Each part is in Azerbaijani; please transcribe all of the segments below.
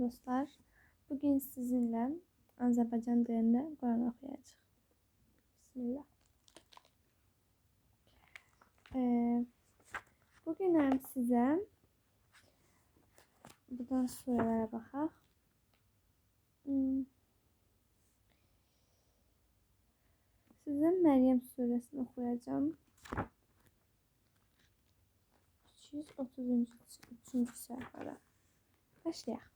Dostlar. Bugün sizinlə Azərbaycan dilində Quran oxuyacağıq. Bismillah. Ee, bugün hem sizə buradan surələrə baxaq. Hmm. Sizə Məryəm surəsini oxuyacağam. 233-cü səhifədə. Başlayaq.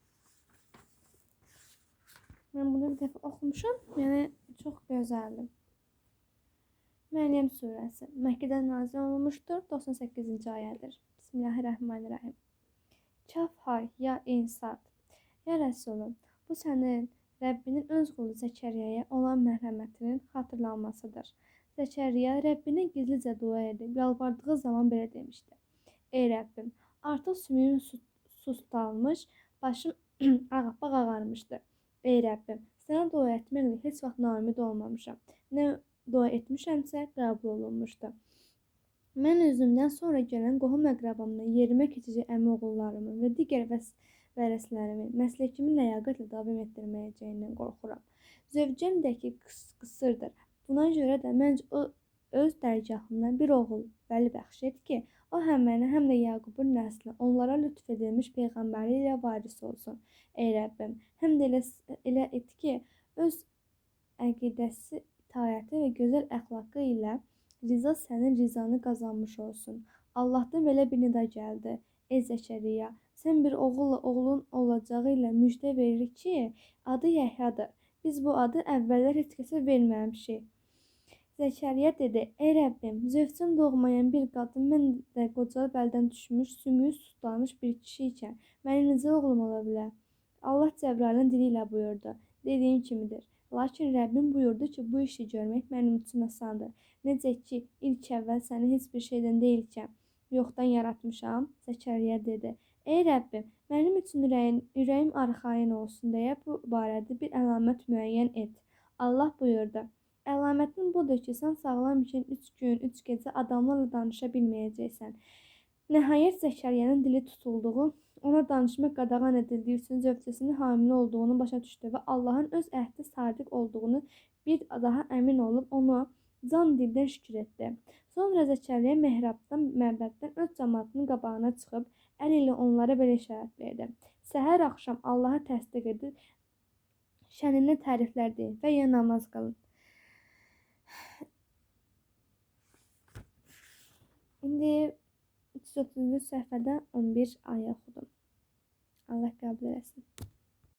Mən bunu bir dəfə oxumuşam. Yəni çox gözəldir. Məryəm surəsi Məkkədə nazil olunmuşdur. 98-ci ayədir. Bismillahirrahmanirrahim. Kaf hay ya insat. Ya Rəsulum, bu sənin Rəbbinin öz qulu Zəkəriyyəyə olan mərhəmətinin xatırlanmasıdır. Zəkəriyyə Rəbbinə gizlicə dua edib yalvardığı zaman belə demişdi. Ey Rəbbim, artıq sümüyüm sustalmış, başım ağappaq ağarmışdı. Ey Rəbbim, sənə dua etməklə heç vaxt naümid olmamışam. Nə dua etmişəmsə qəbul olunmuşdu. Mən özümdən sonra gələn qohum əqrabamdan yerimə keçəcək əmi oğullarımın və digər vəs vərəslərimin məsləkimi ləyaqətlə davam etdirməyəcəyindən qorxuram. Zövcəm də ki qıs qısırdır. Buna görə də məncə o öz dərgahından bir oğul Vəli bəxş et ki, o həm mənə, həm də Yaqubun nəslinə, onlara lütf edilmiş peyğəmbərliyi ilə varis olsun. Ey Rəbbim, həm də elə, elə et ki, öz əqidəsi, itayəti və gözəl əxlaqı ilə riza sənin rizanı qazanmış olsun. Allahdan belə bir nida gəldi. Ey Zəkəriyya, sən bir oğulla oğlun olacağı ilə müjdə verir ki, adı Yəhyadır. Biz bu adı əvvəllər heç kəsə verməmişik. Zəkəriyyə dedi: Ey Rəbbim, zövcəm doğmayan bir qadın, mən də qoca bəldən düşmüş, sümüyü suslanmış bir kişi ikən mənim necə oğlum ola bilər? Allah Cəbrailin dili ilə buyurdu: Dediyim kimidir. Lakin Rəbbim buyurdu ki, bu işi görmək mənim üçün asandır. Necə ki, ilk əvvəl səni heç bir şeydən deyilkən yoxdan yaratmışam, Zəkəriyyə dedi. Ey Rəbbim, mənim üçün ürəyim, ürəyim arxayın olsun deyə bu barədə bir əlamət müəyyən et. Allah buyurdu: Əlamətin budur ki, sən sağlam ikən üç gün, üç gecə adamlarla danışa bilməyəcəksən. Nəhayət Zəkəriyanın dili tutulduğu, ona danışmaq qadağan edildiyi üçün zövcəsinin hamilə olduğunu başa düşdü və Allahın öz əhdi sadiq olduğunu bir daha əmin olub onu can dildən şükür etdi. Sonra Zəkəriyyə mehrabdan, məbəddən öz cəmaatının qabağına çıxıb əl ilə onlara belə işarət verdi. Səhər axşam Allahı təsdiq edib şəninə təriflər deyin və ya namaz qılın. İndi 330-cu səhifədə 11 ayə oxudum. Allah qəbul eləsin.